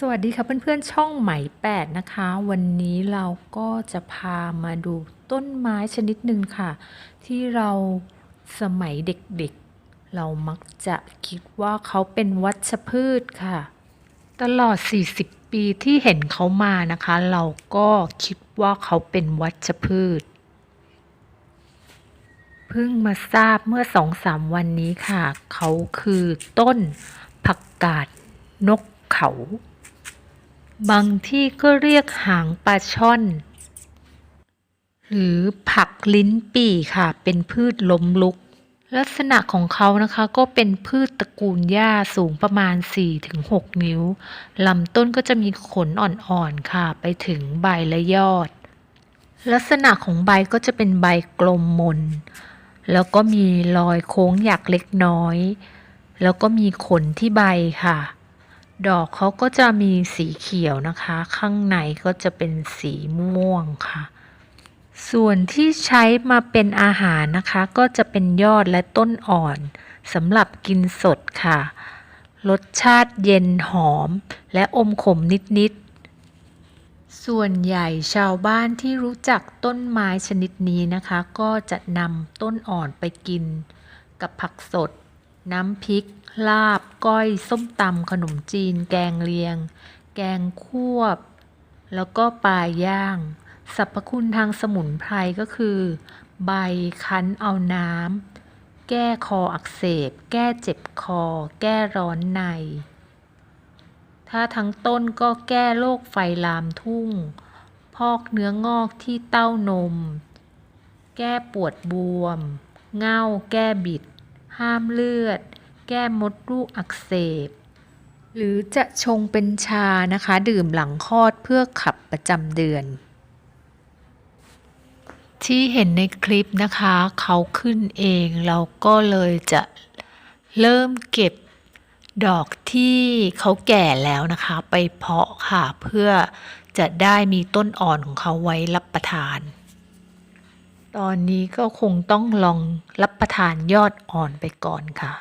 สวัสดีค่ะเพื่อนๆช่องไหมแปดนะคะ วันนี้เราก็จะพามาดูต้นไม้ชนิดหนึ่งค่ะ ที่เราสมัยเด็กๆ เรามักจะคิดว่าเขาเป็นวัชพืชค่ะ ตลอด 40 ปีที่เห็นเขามานะคะ เราก็คิดว่าเขาเป็นวัชพืช เพิ่งมาทราบเมื่อสองสามวันนี้ค่ะ เขาคือต้นผักกาดนกเขา บางที่ก็เรียกหางปลาช่อน หรือผักลิ้นปี่ค่ะ เป็นพืชล้มลุก ลักษณะของเขานะคะก็เป็นพืชตระกูลหญ้าสูงประมาณ 4-6 นิ้ว ลำต้นก็จะมีขนอ่อนๆค่ะ ไปถึงใบและยอด ลักษณะของใบก็จะเป็นใบกลมมน แล้วก็มีรอยโค้งหยักเล็กน้อย แล้วก็มีขนที่ใบค่ะ ดอกเขาก็จะมีสีเขียวนะคะ ข้างในก็จะเป็นสีม่วงค่ะ ส่วนที่ใช้มาเป็นอาหารนะคะ ก็จะเป็นยอดและต้นอ่อนสำหรับกินสดค่ะ รสชาติเย็นหอมและอมขมนิดๆ ส่วนใหญ่ชาวบ้านที่รู้จักต้นไม้ชนิดนี้นะคะ ก็จะนำต้นอ่อนไปกินกับผักสด น้ำพริก ลาบ ก้อย ส้มตำขนมจีน แกงเลียง แกงควบ แล้วก็ปลาย่าง สรรพคุณทางสมุนไพรก็คือ ใบคั้นเอาน้ำ แก้คออักเสบ แก้เจ็บคอ แก้ร้อนใน ถ้าทั้งต้นก็แก้โรคไฟลามทุ่ง พอกเนื้องอกที่เต้านม แก้ปวดบวม เง่า แก้บิด ห้ามเลือด แก้มดลูกอักเสบ หรือจะชงเป็นชานะคะ ดื่มหลังคลอดเพื่อขับประจำเดือน ที่เห็นในคลิปนะคะ เขาขึ้นเองเราก็เลยจะเริ่มเก็บดอกที่เขาแก่แล้วนะคะ ไปเพาะค่ะเพื่อจะได้มีต้นอ่อนของเขาไว้รับประทาน ตอนนี้ก็คงต้องลองรับประทานยอดอ่อนไปก่อนค่ะ